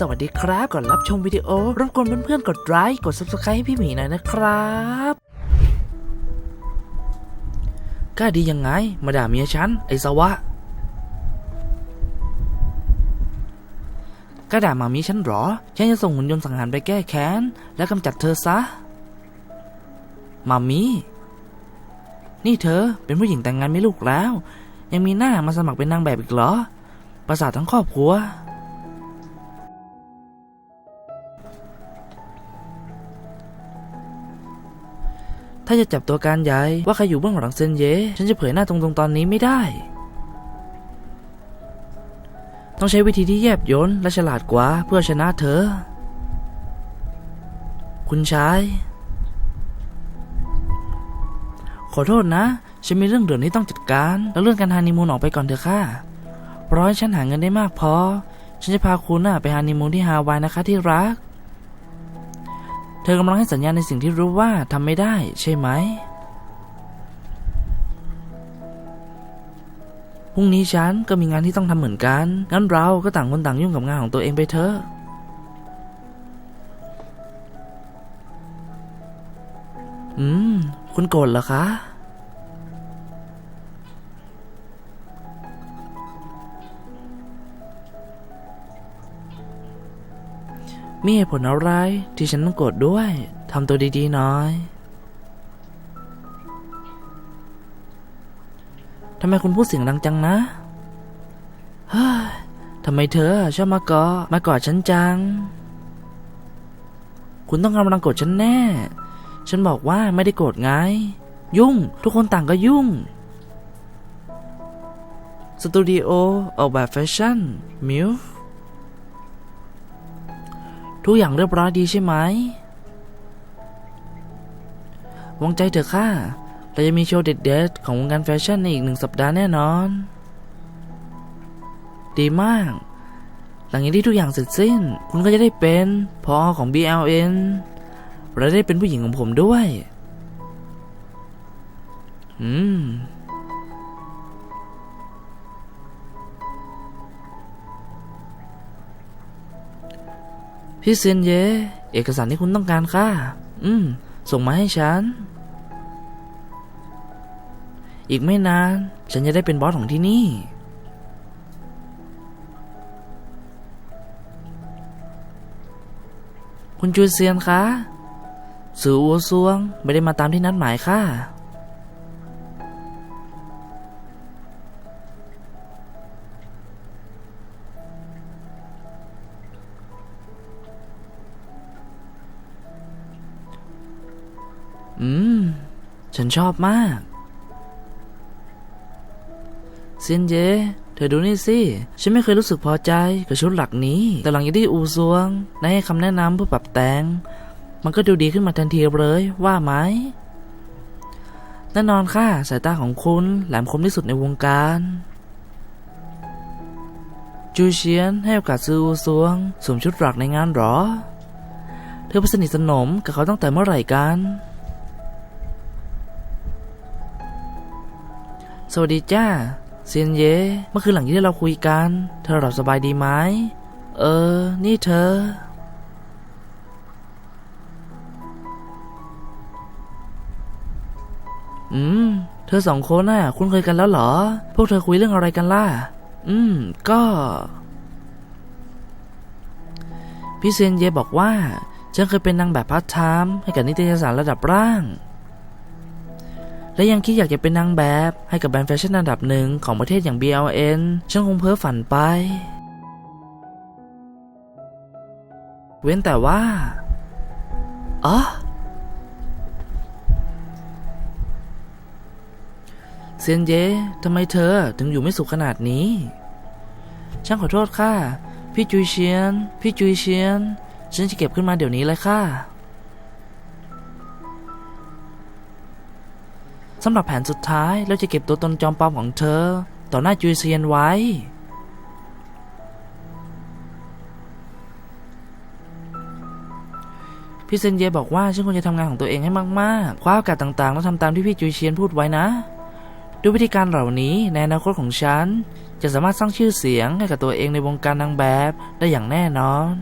สวัสดีครับก่อนรับชมวิดีโอรบกวนเพื่อนๆกดไลค์กด subscribe ให้พี่หมีหน่อยนะครับกล้าดียังไง มาด่าเมียฉัน ไอ้สวะกล้าด่ามามีฉันหรอ ฉันจะส่งหุ่นยนต์สังหารไปแก้แค้น และกำจัดเธอซะ มามี นี่เธอเป็นผู้หญิงแต่งงานมีลูกแล้ว ยังมีหน้ามาสมัครเป็นนางแบบอีกเหรอ ประสาททั้งครอบครัวาจะจับตัวการใหญ่ว่าใครอยู่เบื้องหลังเซนเย ฉันจะเผยหน้าตรงๆตอนนี้ไม่ได้ ต้องใช้วิธีที่แยบยลและฉลาดกว่าเพื่อชนะเธอ คุณชาย ขอโทษนะ ฉันมีเรื่องเด่วนที่ต้องจัดการ แล้วเรื่องการฮานีมูนออกไปก่อนเถอะค่ะเพราะฉันหาเงินได้มากพอ ฉันจะพาคุณน่ะไปฮานีมูนที่ฮาวายนะคะที่รัก เธอกำลังให้สัญญาณในสิ่งที่รู้ว่าทำไม่ได้ใช่ไหม พรุ่งนี้ฉันก็มีงานที่ต้องทำเหมือนกัน งั้นเราก็ต่างคนต่างยุ่งกับงานของตัวเองไปเถอะ อืม คุณโกรธเหรอคะ มีเหตุผลอะไรที่ฉันต้องโกรธด้วยทำตัวดีๆหน่อยทำไมคุณพูดเสียงดังจังนะเฮ้ยทำไมเธอชอบมาเกาะมากอดฉันจัง คุณต้องกำลังโกรธฉันแน่ ฉันบอกว่าไม่ได้โกรธไง ยุ่ง ทุกคนต่างก็ยุ่ง สตูดิโอออกแบบแฟชั่นมิว ทุกอย่างเรียบร้อยดีใช่ไหมวางใจเถอะค่ะ เราจะมีโชว์เด็ดๆของวงการแฟชั่นในอีกหนึ่งสัปดาห์แน่นอน ดีมาก หลังจากที่ทุกอย่างเสร็จสิ้น คุณก็จะได้เป็นพอของ BLN และได้เป็นผู้หญิงของผมด้วย อืม พี่เซียนเย เอกสารที่คุณต้องการค่ะ อืม ส่งมาให้ฉัน อีกไม่นาน ฉันจะได้เป็นบอสของที่นี่ คุณจูเซียนคะสืออัวซวง ไม่ได้มาตามที่นัดหมายค่ะ ฉันชอบมากเซียนเจเธอดูนี่สิ ฉันไม่เคยรู้สึกพอใจกับชุดหลักนี้ แต่หลังจากที่อูซวงได้ให้คำแนะนำเพื่อปรับแต่ง มันก็ดูดีขึ้นมาทันทีเลยว่าไหมแน่นอนค่ะ สายตาของคุณแหลมคมที่สุดในวงการ จูเชียนให้โอกาสซื้ออูซวงสวมชุดหลักในงานหรอ เธอไปสนิทสนมกับเขาตั้งแต่เมื่อไหร่กัน สวัสดีจ้าเซียนเยเมื่อคืนหลังที่เราคุยกัน เธอหลับสบายดีไหม เออ นี่เธอ อืม เธอสองคนน่ะ คุ้นเคยกันแล้วเหรอ พวกเธอคุยเรื่องอะไรกันล่ะ อืม ก็ พี่เซียนเยบอกว่าฉันเคยเป็นนางแบบพาร์ทไทม์ให้กับนิตยสารระดับร่าง และยังคิดอยากจะเป็นนางแบบให้กับแบรนด์แฟชั่นอันดับหนึ่งของประเทศอย่าง BLN ฉันคงเพ้อฝันไป เว้นแต่ว่าอ๋อเซียนเย่ทำไมเธอถึงอยู่ไม่สุขขนาดนี้ฉันขอโทษค่ะ พี่จุยเชียน พี่จุยเชียน ฉันจะเก็บขึ้นมาเดี๋ยวนี้เลยค่ะ สำหรับแผนสุดท้ายเราจะเก็บตัวตนจอมปลอมของเธอ ต่อหน้าจุยเซียนไว้ พี่เซนเยบอกว่าฉันควรจะทำงานของตัวเองให้มากๆ คว้าโอกาสต่างๆ แล้วทำตามที่พี่จุยเชียนพูดไว้นะ ด้วยวิธีการเหล่านี้ในอนาคตของฉัน จะสามารถสร้างชื่อเสียงให้กับตัวเองในวงการนางแบบได้อย่างแน่นอน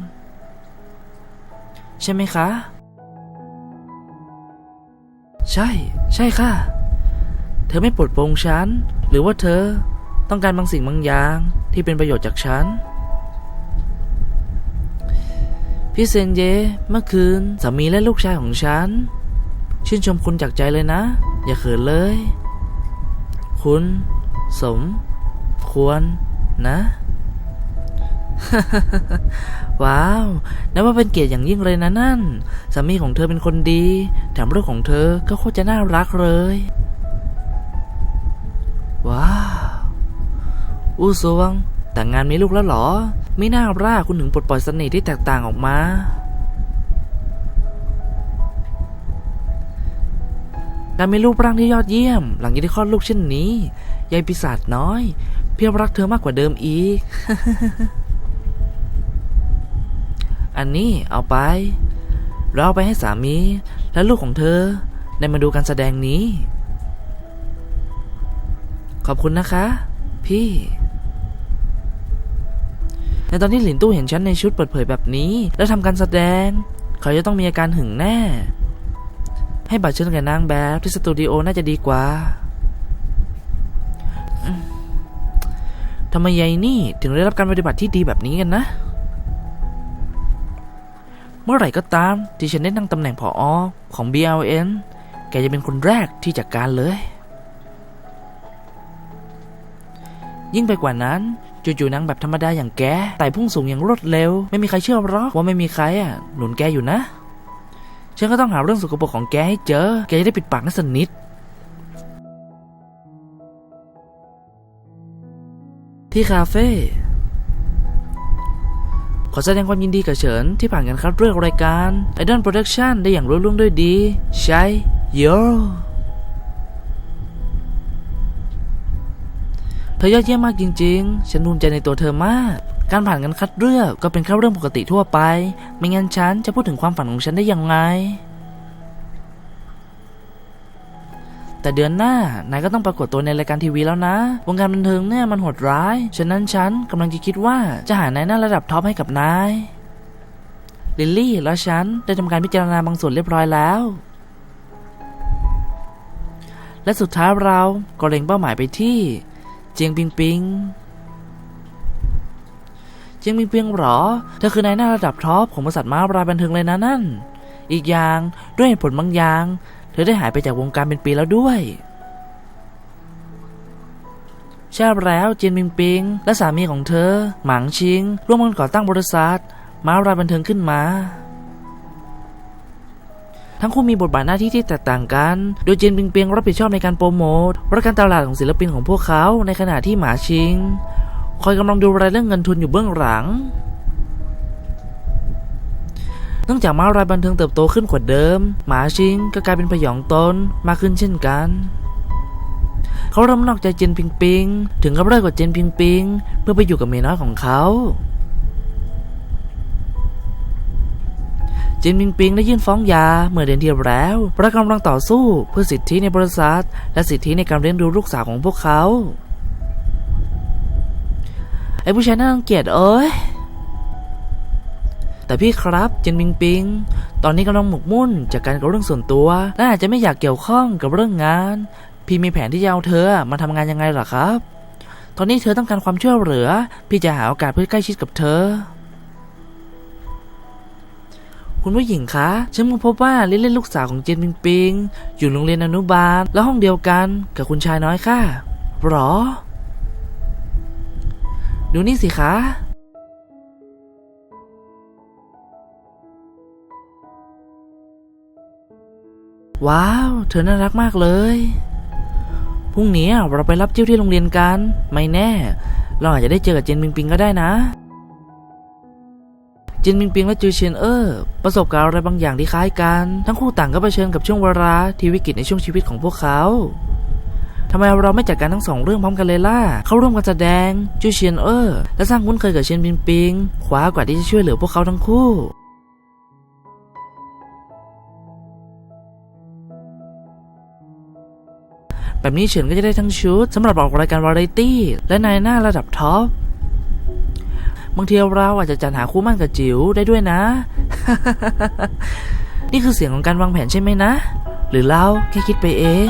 ใช่ไหมคะ ใช่ ใช่ค่ะ ธอไม่ปลดปลงฉัน หรือว่าเธอต้องการบางสิ่งบางอย่างที่เป็นประโยชน์จากฉัน พี่เซนเย เมื่อคืนสามีและลูกชายของฉัน ชื่นชมคุณจากใจเลยนะ อย่าเขินเลย คุณ สม ควรนะ ว้าวนับว่าเป็นเกียรติอย่างยิ่งเลยนะนั่น สามีของเธอเป็นคนดี แถมลูกของเธอก็โคตรจะน่ารักเลย ว้าวอู้สวงแต่งงานมีลูกแล้วเหรอ ไม่น่าร่าคุณถึงปลดปล่อยเสน่ห์ที่แตกต่างออกมา การมีรูปร่างที่ยอดเยี่ยม หลังจากที่คลอดลูกเช่นนี้ยายปีศาจน้อย เพียบรักเธอมากกว่าเดิมอีก อันนี้เอาไป เราเอาไปให้สามีและลูกของเธอได้มาดูการแสดงนี้ ขอบคุณนะคะ พี่ ในตอนที่หลินตู้เห็นฉันในชุดเปิดเผยแบบนี้ แล้วทำการแสดง เขาจะต้องมีอาการหึงแน่ ให้บัตรเชิญกับนางแบบที่สตูดิโอน่าจะดีกว่าทำไมยายนี่ถึงได้รับการปฏิบัติที่ดีแบบนี้กันนะ เมื่อไหร่ก็ตามที่ฉันได้นั่งตำแหน่งผออของ BLN แกจะเป็นคนแรกที่จัดการเลย ยิ่งไปกว่านั้นจู่ๆนางแบบธรรมดาอย่างแกไต่พุ่งสูงอย่างรวดเร็ว ไม่มีใครเชื่อหรอกว่าไม่มีใครอะหนุนแกอยู่นะฉันก็ต้องหาเรื่องสกปรกของแกให้เจอ แกจะได้ปิดปากนั่นสนิทที่คาเฟ่ขอแสดงความยินดีกับเฉินที่ผ่านการคัดเลือกรายการ Idol Production ได้อย่างรุ่ล่วงด้วยดี ใช่โย ธอยอดเยี่ยมมากจริง ๆ ฉันภูมิใจในตัวเธอมาก การผ่านการคัดเลือกก็เป็นแค่เรื่องปกติทั่วไป ไม่งั้นฉันจะพูดถึงความฝันของฉันได้ยังไง แต่เดือนหน้านายก็ต้องปรากฏตัวในรายการทีวีแล้วนะ วงการบันเทิงเนี่ยมันโหดร้าย ฉะนั้นฉันกำลังจะคิดว่าจะหานายหน้าระดับท็อปให้กับนาย ลิลลี่และฉันได้ทำการพิจารณาบางส่วนเรียบร้อยแล้วและสุดท้ายเราก็เล็งเป้าหมายไปที่ เจียงปิงปิงเจียงปิงปิงหรอ เธอคือนายหน้าระดับท็อปของบริษัทม้าราบันเทิงเลยนะนั่น อีกอย่างด้วยเหตุผลบางอย่าง เธอได้หายไปจากวงการเป็นปีแล้วด้วยใช่แล้วเจียนปิงปิงและสามีของเธอ หมางชิง ร่วมกันก่อตั้งบริษัท ม้าราบันเทิงขึ้นมา ทั้งคู่มีบทบาทหน้าที่ที่แตกต่างกัน โดยเจนปิงเปียงรับผิดชอบในการโปรโมทและการตลาดของศิลปินของพวกเขาในขณะที่หมาชิง คอยกำลังดูรายเรื่องเงินทุนอยู่เบื้องหลังเนื่องจากมารายบันเทิงเติบโตขึ้นกว่าเดิม หมาชิงก็กลายเป็นพยองตนมากขึ้นเช่นกัน เขาเริ่มนอกใจเจนปิงปิง ถึงกับเลิกกับเจนปิงปิง เพื่อไปอยู่กับเมียน้อยของเขา จินปิงปิงได้ยื่นฟ้องยาเมื่อเดือนที่แล้วเพราะกำลังต่อสู้เพื่อสิทธิในบริษัท และสิทธิในการเลี้ยงดูลูกสาวของพวกเขาไอ้ผู้ชายน่ารังเกียจเอ้ยแต่พี่ครับจินปิงปิง ตอนนี้กำลังหมกมุ่นจากการกับเรื่องส่วนตัว และอาจจะไม่อยากเกี่ยวข้องกับเรื่องงาน พี่มีแผนที่จะเอาเธอมาทำงานยังไงล่ะครับ ตอนนี้เธอต้องการความช่วยเหลือ พี่จะหาโอกาสเพื่อใกล้ชิดกับเธอ คุณผู้หญิงคะฉันมาพบว่าลิลลี่ลูกสาวของเจนปิงปิง อยู่โรงเรียนอนุบาลและห้องเดียวกันกับคุณชายน้อยค่ะหรอ ดูนี่สิคะว้าว เธอน่ารักมากเลย พรุ่งนี้เราไปรับจิ้วที่โรงเรียนกัน ไม่แน่ เราอาจจะได้เจอกับเจนปิงปิงก็ได้นะ จินมิงปิงและจูเชียนเออร์ประสบการณ์อะไรบางอย่างที่คล้ายกัน ทั้งคู่ต่างก็เผชิญกับช่วงเวลาที่วิกฤตในช่วงชีวิตของพวกเขาทำไมเราไม่จัดการทั้งสองเรื่องพร้อมกันเลยล่ะ เขาร่วมกันแสดงจูเชียนเออร์และสร้างคุ้นเคยกับเชียนปิงปิงขวากว่าที่จะช่วยเหลือพวกเขาทั้งคู่แบบนี้เฉินก็จะได้ทั้งชุดสำหรับออกรายการวาไรตี้ และนายหน้าระดับท็อป บางทีเราอาจจะจัดหาคู่มั่นกับจิ๋วได้ด้วยนะ นี่คือเสียงของการวางแผนใช่ไหมนะ หรือเราแค่คิดไปเอง